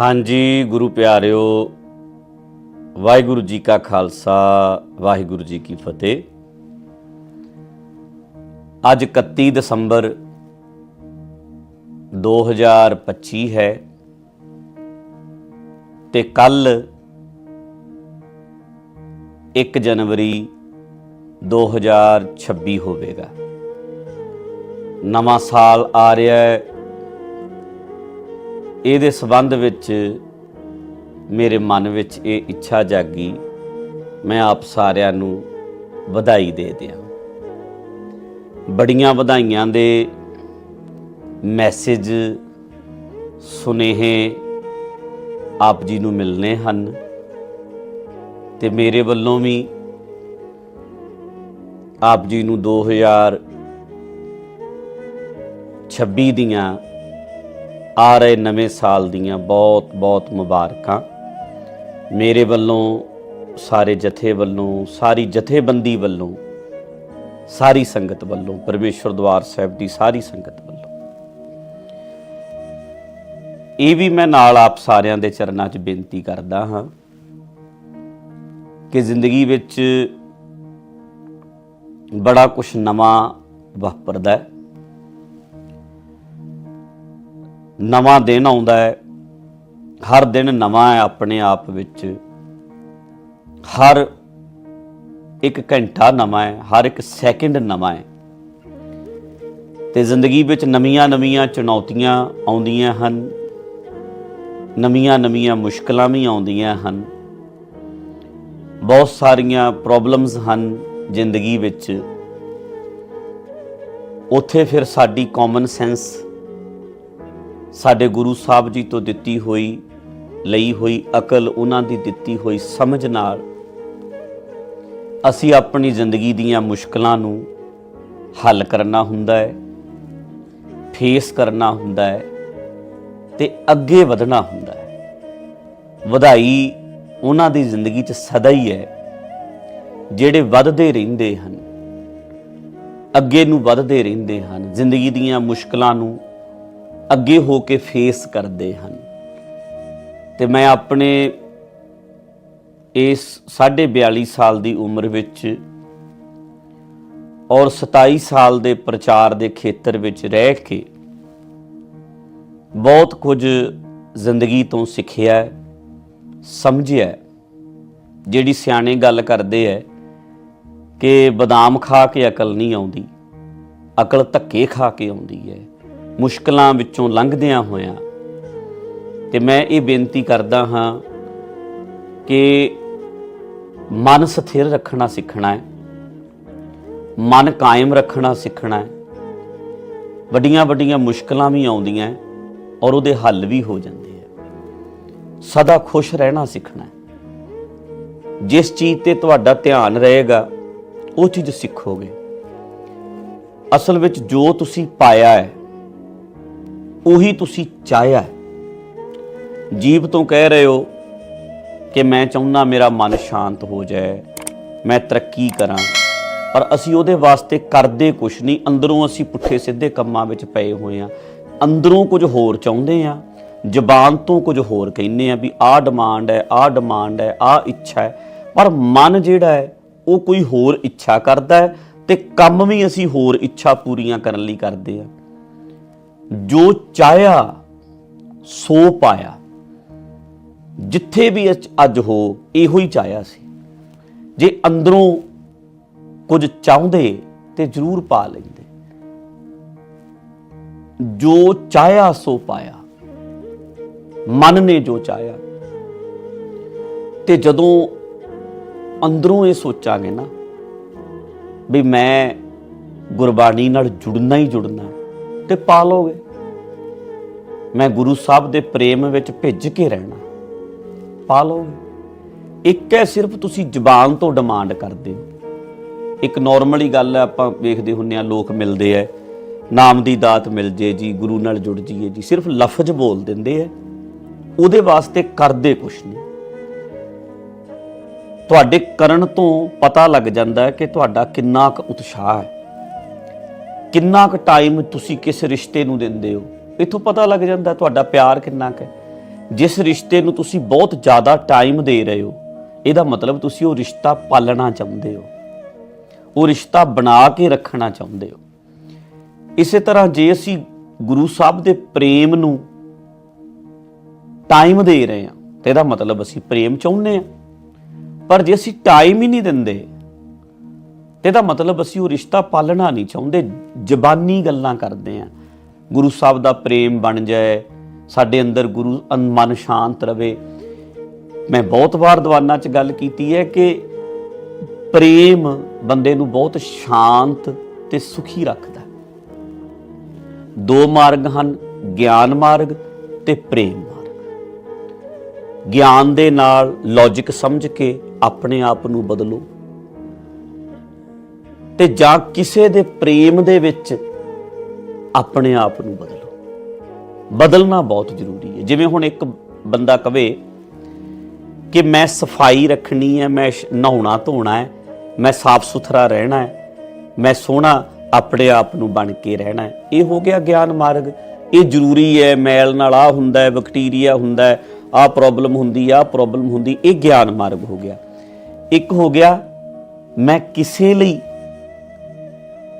ਹਾਂਜੀ, ਗੁਰੂ ਪਿਆਰਿਓ, ਵਾਹਿਗੁਰੂ ਜੀ ਕਾ ਖਾਲਸਾ, ਵਾਹਿਗੁਰੂ ਜੀ ਕੀ ਫਤਿਹ। ਅੱਜ 31 ਦਸੰਬਰ 2025 ਹੈ ਤੇ ਕੱਲ 1 ਜਨਵਰੀ 2026 ਹੋਵੇਗਾ। ਨਵਾਂ ਸਾਲ ਆ ਰਿਹਾ ਹੈ। ਇਹਦੇ ਸਬੰਧ ਵਿੱਚ ਮੇਰੇ ਮਨ ਵਿੱਚ ਇਹ ਇੱਛਾ ਜਾਗੀ, ਮੈਂ ਆਪ ਸਾਰਿਆਂ ਨੂੰ ਵਧਾਈ ਦੇ ਦਿਆਂ। ਬੜੀਆਂ ਵਧਾਈਆਂ ਦੇ ਮੈਸੇਜ, ਸੁਨੇਹੇ ਆਪ ਜੀ ਨੂੰ ਮਿਲਨੇ ਹਨ ਤੇ ਮੇਰੇ ਵੱਲੋਂ ਵੀ ਆਪ ਜੀ ਨੂੰ 2026 ਦੀਆਂ ਆ ਰਹੇ ਨਵੇਂ ਸਾਲ ਦੀਆਂ ਬਹੁਤ ਬਹੁਤ ਮੁਬਾਰਕਾਂ। ਮੇਰੇ ਵੱਲੋਂ, ਸਾਰੇ ਜਥੇ ਵੱਲੋਂ, ਸਾਰੀ ਜਥੇਬੰਦੀ ਵੱਲੋਂ, ਸਾਰੀ ਸੰਗਤ ਵੱਲੋਂ, ਪਰਮੇਸ਼ਵਰ ਦਵਾਰ ਸਾਹਿਬ ਦੀ ਸਾਰੀ ਸੰਗਤ ਵੱਲੋਂ। ਇਹ ਵੀ ਮੈਂ ਨਾਲ ਆਪ ਸਾਰਿਆਂ ਦੇ ਚਰਨਾਂ 'ਚ ਬੇਨਤੀ ਕਰਦਾ ਹਾਂ ਕਿ ਜ਼ਿੰਦਗੀ ਵਿੱਚ ਬੜਾ ਕੁਝ ਨਵਾਂ ਵਾਪਰਦਾ ਹੈ। ਨਵਾਂ ਦਿਨ ਆਉਂਦਾ ਹੈ। ਹਰ ਦਿਨ ਨਵਾਂ ਹੈ ਆਪਣੇ ਆਪ ਵਿੱਚ। ਹਰ ਇੱਕ ਘੰਟਾ ਨਵਾਂ ਹੈ, ਹਰ ਇੱਕ ਸੈਕਿੰਡ ਨਵਾਂ ਹੈ। ਤੇ ਜ਼ਿੰਦਗੀ ਵਿੱਚ ਨਵੀਆਂ-ਨਵੀਆਂ ਚੁਣੌਤੀਆਂ ਆਉਂਦੀਆਂ ਹਨ। ਨਵੀਆਂ-ਨਵੀਆਂ ਮੁਸ਼ਕਲਾਂ ਵੀ ਆਉਂਦੀਆਂ ਹਨ। ਬਹੁਤ ਸਾਰੀਆਂ ਪ੍ਰੋਬਲਮਸ ਹਨ ਜ਼ਿੰਦਗੀ ਵਿੱਚ। ਉੱਥੇ ਫਿਰ ਸਾਡੀ ਕਾਮਨ ਸੈਂਸ ਸਾਡੇ ਗੁਰੂ ਸਾਹਿਬ ਜੀ ਤੋਂ ਦਿੱਤੀ ਹੋਈ, ਲਈ ਹੋਈ ਅਕਲ ਉਹਨਾਂ ਦੀ ਦਿੱਤੀ ਹੋਈ ਸਮਝ ਨਾਲ ਅਸੀਂ ਆਪਣੀ ਜ਼ਿੰਦਗੀ ਦੀਆਂ ਮੁਸ਼ਕਲਾਂ ਨੂੰ ਹੱਲ ਕਰਨਾ ਹੁੰਦਾ ਹੈ ਫੇਸ ਕਰਨਾ ਹੁੰਦਾ ਹੈ ਤੇ ਅੱਗੇ ਵਧਣਾ ਹੁੰਦਾ ਹੈ। ਵਧਾਈ ਉਹਨਾਂ ਦੀ ਜ਼ਿੰਦਗੀ 'ਚ ਸਦਾ ਹੀ ਹੈ, ਜਿਹੜੇ ਵੱਧਦੇ ਰਹਿੰਦੇ ਹਨ, ਅੱਗੇ ਨੂੰ ਵੱਧਦੇ ਰਹਿੰਦੇ ਹਨ, ਜ਼ਿੰਦਗੀ ਦੀਆਂ ਮੁਸ਼ਕਲਾਂ ਨੂੰ ਅੱਗੇ ਹੋ ਕੇ ਫੇਸ ਕਰਦੇ ਹਨ। ਤੇ ਮੈਂ ਆਪਣੇ ਇਸ 42 ਸਾਲ ਦੀ ਉਮਰ ਵਿੱਚ ਔਰ 27 ਸਾਲ ਦੇ ਪ੍ਰਚਾਰ ਦੇ ਖੇਤਰ ਵਿੱਚ ਰਹਿ ਕੇ ਬਹੁਤ ਕੁਝ ਜ਼ਿੰਦਗੀ ਤੋਂ ਸਿੱਖਿਆ ਸਮਝਿਆ ਜਿਹੜੀ ਸਿਆਣੇ ਗੱਲ ਕਰਦੇ ਐ ਕਿ ਬਦਾਮ ਖਾ ਕੇ ਅਕਲ ਨਹੀਂ ਆਉਂਦੀ, ਅਕਲ ਧੱਕੇ ਖਾ ਕੇ ਆਉਂਦੀ ਹੈ। ਮੁਸ਼ਕਲਾਂ ਵਿੱਚੋਂ ਲੰਘਦਿਆਂ ਹੋਇਆਂ। ਤੇ ਮੈਂ ਇਹ ਬੇਨਤੀ ਕਰਦਾ ਹਾਂ ਕਿ ਮਨ ਸਥਿਰ ਰੱਖਣਾ ਸਿੱਖਣਾ ਹੈ। ਮਨ ਕਾਇਮ ਰੱਖਣਾ ਸਿੱਖਣਾ ਹੈ। ਵੱਡੀਆਂ ਵੱਡੀਆਂ ਮੁਸ਼ਕਲਾਂ ਵੀ ਆਉਂਦੀਆਂ ਔਰ ਉਹਦੇ ਹੱਲ ਵੀ ਹੋ ਜਾਂਦੇ ਆ ਸਦਾ ਖੁਸ਼ ਰਹਿਣਾ ਸਿੱਖਣਾ ਹੈ। ਜਿਸ ਚੀਜ਼ ਤੇ ਤੁਹਾਡਾ ਧਿਆਨ ਰਹੇਗਾ, ਉਹ ਚੀਜ਼ ਸਿੱਖੋਗੇ। ਅਸਲ ਵਿੱਚ ਜੋ ਤੁਸੀਂ ਪਾਇਆ ਹੈ ਉਹੀ ਤੁਸੀਂ ਚਾਹਿਆ ਹੈ। ਤੋਂ ਕਹਿ ਰਹੇ ਹੋ ਕਿ ਮੈਂ ਚਾਹੁੰਦਾ ਮੇਰਾ ਮਨ ਸ਼ਾਂਤ ਹੋ ਜਾਏ, ਮੈਂ ਤਰੱਕੀ ਕਰਾਂ, ਪਰ ਅਸੀਂ ਉਹਦੇ ਵਾਸਤੇ ਕਰਦੇ ਕੁਛ ਨਹੀਂ। ਅੰਦਰੋਂ ਅਸੀਂ ਪੁੱਠੇ ਸਿੱਧੇ ਕੰਮਾਂ ਵਿੱਚ ਪਏ ਹੋਏ ਆ ਅੰਦਰੋਂ ਕੁਝ ਹੋਰ ਚਾਹੁੰਦੇ ਆ ਜ਼ਬਾਨ ਤੋਂ ਕੁਝ ਹੋਰ ਕਹਿੰਦੇ ਆ ਵੀ ਆਹ ਡਿਮਾਂਡ ਹੈ, ਆਹ ਡਿਮਾਂਡ ਹੈ, ਆਹ ਇੱਛਾ ਹੈ। ਪਰ ਮਨ ਜਿਹੜਾ ਹੈ, ਉਹ ਕੋਈ ਹੋਰ ਇੱਛਾ ਕਰਦਾ ਹੈ ਤੇ ਕੰਮ ਵੀ ਅਸੀਂ ਹੋਰ ਇੱਛਾ ਪੂਰੀਆਂ ਕਰਨ ਲਈ ਕਰਦੇ ਆ ਜੋ ਚਾਹਿਆ, ਸੋ ਪਾਇਆ। ਜਿੱਥੇ ਵੀ ਅੱਜ- ਅੱਜ ਹੋ, ਇਹੋ ਹੀ ਚਾਹਿਆ ਸੀ। ਜੇ ਅੰਦਰੋਂ ਕੁਝ ਚਾਹੁੰਦੇ, ਤੇ ਜ਼ਰੂਰ ਪਾ ਲੈਂਦੇ। ਜੋ ਚਾਹਿਆ, ਸੋ ਪਾਇਆ। ਮਨ ਨੇ ਜੋ ਚਾਹਿਆ। ਤੇ ਜਦੋਂ ਅੰਦਰੋਂ ਇਹ ਸੋਚਾਂਗੇ ਨਾ, ਵੀ ਮੈਂ ਗੁਰਬਾਣੀ ਨਾਲ ਜੁੜਨਾ ਹੀ ਜੁੜਨਾ। ਤੇ ਪਾ ਲੋਗੇ ਮੈਂ ਗੁਰੂ ਸਾਹਿਬ ਦੇ ਪ੍ਰੇਮ ਵਿੱਚ ਭਿੱਜ ਕੇ ਰਹਿਣਾ। ਪਾ ਲੋਗੇ ਇੱਕ ਹੈ ਸਿਰਫ ਤੁਸੀਂ ਜ਼ਬਾਨ ਤੋਂ ਡਿਮਾਂਡ ਕਰਦੇ ਹੋ। ਇੱਕ ਨਾਰਮਲੀ ਗੱਲ ਹੈ, ਆਪਾਂ ਵੇਖਦੇ ਹੁੰਨੇ ਆ ਲੋਕ ਮਿਲਦੇ ਐ। ਨਾਮ ਦੀ ਦਾਤ ਮਿਲ ਜੇ ਜੀ, ਗੁਰੂ ਨਾਲ ਜੁੜ ਜੀਏ ਜੀ। ਸਿਰਫ ਲਫ਼ਜ਼ ਬੋਲ ਦਿੰਦੇ ਐ। ਉਹਦੇ ਵਾਸਤੇ ਕਰਦੇ ਕੁਛ ਨਹੀਂ। ਤੁਹਾਡੇ ਕਰਨ ਤੋਂ ਪਤਾ ਲੱਗ ਜਾਂਦਾ ਕਿ ਤੁਹਾਡਾ ਕਿੰਨਾ ਕੁ ਉਤਸ਼ਾਹ ਹੈ। ਕਿੰਨਾ ਕੁ ਟਾਈਮ ਤੁਸੀਂ ਕਿਸ ਰਿਸ਼ਤੇ ਨੂੰ ਦਿੰਦੇ ਹੋ? ਇਥੋਂ ਪਤਾ ਲੱਗ ਜਾਂਦਾ ਤੁਹਾਡਾ ਪਿਆਰ ਕਿੰਨਾ ਕੁ ਹੈ। ਜਿਸ ਰਿਸ਼ਤੇ ਨੂੰ ਤੁਸੀਂ ਬਹੁਤ ਜ਼ਿਆਦਾ ਟਾਈਮ ਦੇ ਰਹੇ ਹੋ, ਇਹਦਾ ਮਤਲਬ ਤੁਸੀਂ ਉਹ ਰਿਸ਼ਤਾ ਪਾਲਣਾ ਚਾਹੁੰਦੇ ਹੋ। ਉਹ ਰਿਸ਼ਤਾ ਬਣਾ ਕੇ ਰੱਖਣਾ ਚਾਹੁੰਦੇ ਹੋ। ਇਸੇ ਤਰ੍ਹਾਂ ਜੇ ਅਸੀਂ ਗੁਰੂ ਸਾਹਿਬ ਦੇ ਪ੍ਰੇਮ ਨੂੰ ਟਾਈਮ ਦੇ ਰਹੇ ਹਾਂ, ਤੇ ਇਹਦਾ ਮਤਲਬ ਅਸੀਂ ਪ੍ਰੇਮ ਚਾਹੁੰਦੇ ਹਾਂ। ਪਰ ਜੇ ਅਸੀਂ ਟਾਈਮ ਹੀ ਨਹੀਂ ਦਿੰਦੇ ਤੇ ਇਹਦਾ ਮਤਲਬ ਅਸੀਂ ਉਹ ਰਿਸ਼ਤਾ ਪਾਲਣਾ ਨਹੀਂ ਚਾਹੁੰਦੇ, ਜ਼ਬਾਨੀ ਗੱਲਾਂ ਕਰਦੇ ਹਾਂ। ਗੁਰੂ ਸਾਹਿਬ ਦਾ ਪ੍ਰੇਮ ਬਣ ਜਾਏ, ਸਾਡੇ ਅੰਦਰ ਗੁਰੂ ਅਨ- ਮਨ ਸ਼ਾਂਤ ਰਵੇ। ਮੈਂ ਬਹੁਤ ਵਾਰ ਦੀਵਾਨਾਂ 'ਚ ਗੱਲ ਕੀਤੀ ਹੈ ਕਿ ਪ੍ਰੇਮ ਬੰਦੇ ਨੂੰ ਬਹੁਤ ਸ਼ਾਂਤ ਤੇ ਸੁਖੀ ਰੱਖਦਾ ਦੋ ਮਾਰਗ ਹਨ, ਗਿਆਨ ਮਾਰਗ ਤੇ ਪ੍ਰੇਮ ਮਾਰਗ। ਗਿਆਨ ਦੇ ਨਾਲ ਲੌਜੀਕ ਸਮਝ ਕੇ ਆਪਣੇ ਆਪ ਨੂੰ ਬਦਲੋ। ਤੇ ਜਾਂ ਕਿਸੇ ਦੇ ਪ੍ਰੇਮ ਦੇ ਵਿੱਚ ਆਪਣੇ ਆਪ ਨੂੰ ਬਦਲੋ। ਬਦਲਣਾ ਬਹੁਤ ਜ਼ਰੂਰੀ ਹੈ। ਜਿਵੇਂ ਹੁਣ ਇੱਕ ਬੰਦਾ ਕਵੇ ਕਿ ਮੈਂ ਸਫ਼ਾਈ ਰੱਖਣੀ ਹੈ, ਮੈਂ ਨਹਾਉਣਾ ਧੋਣਾ ਹੈ, ਮੈਂ ਸਾਫ਼ ਸੁਥਰਾ ਰਹਿਣਾ ਹੈ, ਮੈਂ ਸੋਹਣਾ ਆਪਣੇ ਆਪ ਨੂੰ ਬਣ ਕੇ ਰਹਿਣਾ ਹੈ। ਇਹ ਹੋ ਗਿਆ ਗਿਆਨ ਮਾਰਗ। ਇਹ ਜ਼ਰੂਰੀ ਹੈ, ਮੈਲ ਨਾਲ ਆ ਹੁੰਦਾ ਹੈ, ਬੈਕਟੀਰੀਆ ਹੁੰਦਾ ਹੈ ਆ ਪ੍ਰੋਬਲਮ ਹੁੰਦੀ ਆ ਪ੍ਰੋਬਲਮ ਹੁੰਦੀ, ਇਹ ਗਿਆਨ ਮਾਰਗ ਹੋ ਗਿਆ। ਇੱਕ ਹੋ ਗਿਆ, ਮੈਂ ਕਿਸੇ ਲਈ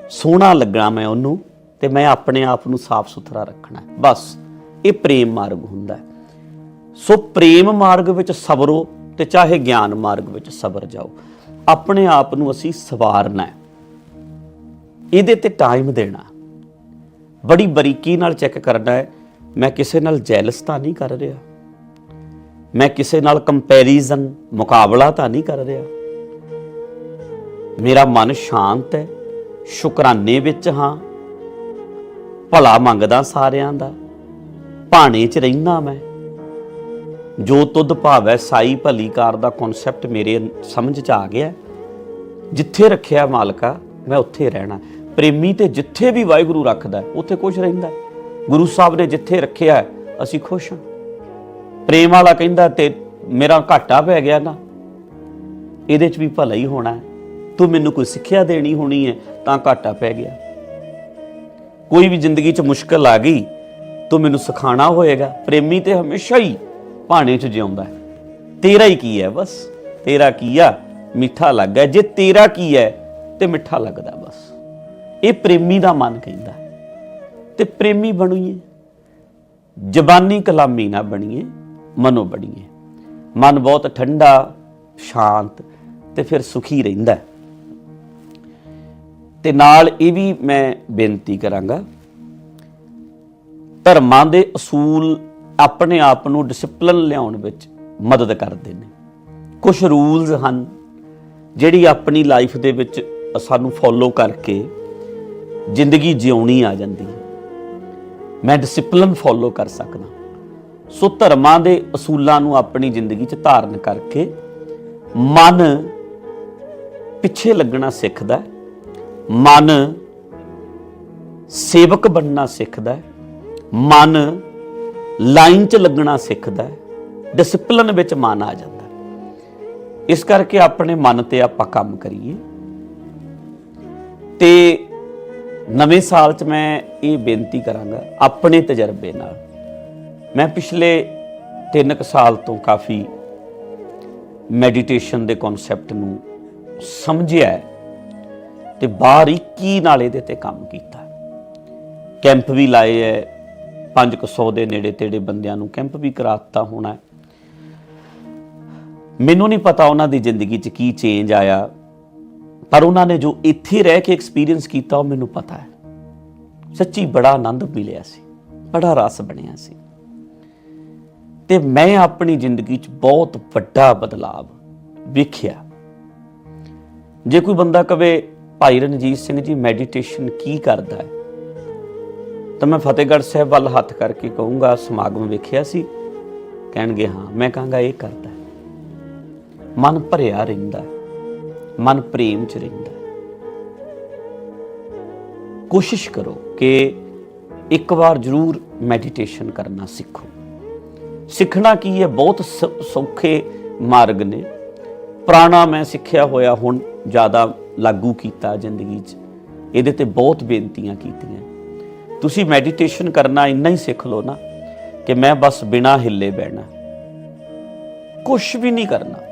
ਸੋਹਣਾ ਲੱਗਣਾ ਮੈਂ ਉਹਨੂੰ ਤੇ ਮੈਂ ਆਪਣੇ ਆਪ ਨੂੰ ਸਾਫ਼ ਸੁਥਰਾ ਰੱਖਣਾ ਬਸ, ਇਹ ਪ੍ਰੇਮ ਮਾਰਗ ਹੁੰਦਾ ਹੈ। ਸੋ ਪ੍ਰੇਮ ਮਾਰਗ ਵਿੱਚ ਸਬਰੋ ਤੇ ਚਾਹੇ ਗਿਆਨ ਮਾਰਗ ਵਿੱਚ ਸਬਰ ਜਾਓ। ਆਪਣੇ ਆਪ ਨੂੰ ਅਸੀਂ ਸਵਾਰਨਾ ਹੈ। ਇਹਦੇ ਤੇ ਟਾਈਮ ਦੇਣਾ ਬੜੀ ਬਰੀਕੀ ਨਾਲ ਚੈੱਕ ਕਰਨਾ ਹੈ। ਮੈਂ ਕਿਸੇ ਨਾਲ ਜੈਲਸ ਤਾਂ ਨਹੀਂ ਕਰ ਰਿਹਾ। ਮੈਂ ਕਿਸੇ ਨਾਲ ਕੰਪੈਰੀਜ਼ਨ ਮੁਕਾਬਲਾ ਤਾਂ ਨਹੀਂ ਕਰ ਰਿਹਾ। ਮੇਰਾ ਮਨ ਸ਼ਾਂਤ ਹੈ। ਸ਼ੁਕਰਾਨੇ ਵਿੱਚ ਹਾਂ। ਭਲਾ ਮੰਗਦਾ ਸਾਰਿਆਂ ਦਾ। ਭਾਣੇ 'ਚ ਰਹਿਣਾ ਮੈਂ। ਜੋ ਤੁਧ ਭਾਵੈ ਸਾਈ ਭਲੀ ਕਾਰ ਦਾ ਕਨਸੈਪਟ ਮੇਰੇ ਸਮਝ 'ਚ ਆ ਗਿਆ। ਜਿੱਥੇ ਰੱਖਿਆ ਮਾਲਕਾ, ਮੈਂ ਉੱਥੇ ਰਹਿਣਾ। ਪ੍ਰੇਮੀ ਤੇ ਜਿੱਥੇ ਵੀ ਵਾਹਿਗੁਰੂ ਰੱਖਦਾ, ਉੱਥੇ ਖੁਸ਼ ਰਹਿੰਦਾ। ਗੁਰੂ ਸਾਹਿਬ ਨੇ ਜਿੱਥੇ ਰੱਖਿਆ, ਅਸੀਂ ਖੁਸ਼ ਹਾਂ। ਪ੍ਰੇਮ ਵਾਲਾ ਕਹਿੰਦਾ, ਤੇ ਮੇਰਾ ਘਾਟਾ ਪੈ ਗਿਆ ਨਾ ਇਹਦੇ 'ਚ ਵੀ ਭਲਾ ਹੀ ਹੋਣਾ ਹੈ। ਤੂੰ ਮੈਨੂੰ ਕੋਈ ਸਿੱਖਿਆ ਦੇਣੀ ਹੋਣੀ ਹੈ ਤਾਂ ਘਾਟਾ ਪੈ ਗਿਆ। ਕੋਈ ਵੀ ਜ਼ਿੰਦਗੀ 'ਚ ਮੁਸ਼ਕਲ ਆ ਗਈ, ਤੂੰ ਮੈਨੂੰ ਸਿਖਾਣਾ ਹੋਏਗਾ, ਪ੍ਰੇਮੀ ਤੇ ਹਮੇਸ਼ਾ ਹੀ ਭਾਣੇ 'ਚ ਜਿਉਂਦਾ ਹੈ। ਤੇਰਾ ਹੀ ਕੀ ਹੈ ਬਸ, ਤੇਰਾ ਕੀ ਆ? ਮਿੱਠਾ ਲੱਗਾ ਜੇ ਤੇਰਾ ਕੀ ਹੈ ਤੇ ਮਿੱਠਾ ਲੱਗਦਾ ਬਸ। ਇਹ ਪ੍ਰੇਮੀ ਦਾ ਮਨ ਕਹਿੰਦਾ ਹੈ। ਤੇ ਪ੍ਰੇਮੀ ਬਣੀਏ। ਜ਼ਬਾਨੀ ਕਲਾਮੀ ਨਾ ਬਣੀਏ, ਮਨੋ ਬਣੀਏ। ਮਨ ਬਹੁਤ ਠੰਡਾ, ਸ਼ਾਂਤ ਤੇ ਫਿਰ ਸੁਖੀ ਰਹਿੰਦਾ ਤੇ ਨਾਲ ਇਹ ਵੀ ਮੈਂ ਬੇਨਤੀ ਕਰਾਂਗਾ, ਧਰਮਾਂ ਦੇ ਅਸੂਲ ਆਪਣੇ ਆਪ ਨੂੰ ਡਿਸਪਲਿਨ ਲਿਆਉਣ ਵਿੱਚ ਮਦਦ ਕਰਦੇ ਨੇ। ਕੁਝ ਰੂਲਸ ਹਨ ਜਿਹੜੀ ਆਪਣੀ ਲਾਈਫ ਦੇ ਵਿੱਚ ਸਾਨੂੰ ਫੋਲੋ ਕਰਕੇ ਜ਼ਿੰਦਗੀ ਜਿਉਣੀ ਆ ਜਾਂਦੀ ਹੈ। ਮੈਂ ਡਿਸਪਲਿਨ ਫੋਲੋ ਕਰ ਸਕਦਾ। ਸੋ ਧਰਮਾਂ ਦੇ ਅਸੂਲਾਂ ਨੂੰ ਆਪਣੀ ਜ਼ਿੰਦਗੀ 'ਚ ਧਾਰਨ ਕਰਕੇ ਮਨ ਪਿੱਛੇ ਲੱਗਣਾ ਸਿੱਖਦਾ ਹੈ। ਮਨ ਸੇਵਕ ਬਣਨਾ ਸਿੱਖਦਾ ਹੈ। ਮਨ ਲਾਈਨ 'ਚ ਲੱਗਣਾ ਸਿੱਖਦਾ ਹੈ। ਡਿਸਪਲਿਨ ਵਿੱਚ ਮਨ ਆ ਜਾਂਦਾ ਇਸ ਕਰਕੇ ਆਪਣੇ ਮਨ ਤੇ ਆਪਾਂ ਕੰਮ ਕਰੀਏ। ਤੇ ਨਵੇਂ ਸਾਲ 'ਚ ਮੈਂ ਇਹ ਬੇਨਤੀ ਕਰਾਂਗਾ, ਆਪਣੇ ਤਜਰਬੇ ਨਾਲ। ਮੈਂ ਪਿਛਲੇ 3 ਕੁ ਸਾਲ ਤੋਂ ਕਾਫੀ ਮੈਡੀਟੇਸ਼ਨ ਦੇ ਕਨਸੈਪਟ ਨੂੰ ਸਮਝਿਆ ਹੈ। ਤੇ ਬਾਰੀਕੀ ਨਾਲ ਇਹਦੇ ਤੇ ਕੰਮ ਕੀਤਾ। ਕੈਂਪ ਵੀ ਲਾਏ ਐ 500 ਦੇ ਨੇੜੇ ਤੇੜੇ ਬੰਦਿਆਂ ਨੂੰ ਕੈਂਪ ਵੀ ਕਰਾਤਾ ਹੋਣਾ। ਮੈਨੂੰ ਨਹੀਂ ਪਤਾ ਉਹਨਾਂ ਦੀ ਜ਼ਿੰਦਗੀ 'ਚ ਕੀ ਚੇਂਜ ਆਇਆ, ਪਰ ਉਹਨਾਂ ਨੇ ਜੋ ਇੱਥੇ ਰਹਿ ਕੇ ਐਕਸਪੀਰੀਅੰਸ ਕੀਤਾ ਉਹ ਮੈਨੂੰ ਪਤਾ ਹੈ ਸੱਚੀ ਬੜਾ ਆਨੰਦ ਮਿਲਿਆ ਸੀ, ਬੜਾ ਰਸ ਬਣਿਆ ਸੀ। ਤੇ ਮੈਂ ਆਪਣੀ ਜ਼ਿੰਦਗੀ 'ਚ ਬਹੁਤ ਵੱਡਾ ਬਦਲਾਵ ਵੇਖਿਆ। ਜੇ ਕੋਈ ਬੰਦਾ ਕਵੇ ਭਾਈ ਰਣਜੀਤ ਸਿੰਘ ਜੀ ਮੈਡੀਟੇਸ਼ਨ ਕੀ ਕਰਦਾ ਹੈ? ਤਾਂ ਮੈਂ ਫਤਿਹਗੜ੍ਹ ਸਾਹਿਬ ਵੱਲ ਹੱਥ ਕਰਕੇ ਕਹੂੰਗਾ, ਸਮਾਗਮ ਵੇਖਿਆ ਸੀ? ਕਹਿਣਗੇ, ਹਾਂ, ਮੈਂ ਕਹਾਂਗਾ, ਇਹ ਕਰਦਾ ਮਨ ਭਰਿਆ ਰਹਿੰਦਾ ਮਨ ਪ੍ਰੇਮ ਚ ਰਹਿੰਦਾ ਕੋਸ਼ਿਸ਼ ਕਰੋ ਕਿ ਇੱਕ ਵਾਰ ਜ਼ਰੂਰ ਮੈਡੀਟੇਸ਼ਨ ਕਰਨਾ ਸਿੱਖੋ। ਸਿੱਖਣਾ ਕੀ ਹੈ? ਬਹੁਤ ਸ- ਸੌਖੇ ਮਾਰਗ ਨੇ। ਪੁਰਾਣਾ ਮੈਂ ਸਿੱਖਿਆ ਹੋਇਆ ਹੁਣ ਜ਼ਿਆਦਾ ਲਾਗੂ ਕੀਤਾ ਜ਼ਿੰਦਗੀ 'ਚ। ਇਹਦੇ ਤੇ ਬਹੁਤ ਬੇਨਤੀਆਂ ਕੀਤੀਆਂ। ਤੁਸੀਂ ਮੈਡੀਟੇਸ਼ਨ ਕਰਨਾ ਇੰਨਾ ਹੀ ਸਿੱਖ ਲਓ ਨਾ ਕਿ ਮੈਂ ਬਸ ਬਿਨਾ ਹਿੱਲੇ ਬਹਿਣਾ। ਕੁਝ ਵੀ ਨਹੀਂ ਕਰਨਾ।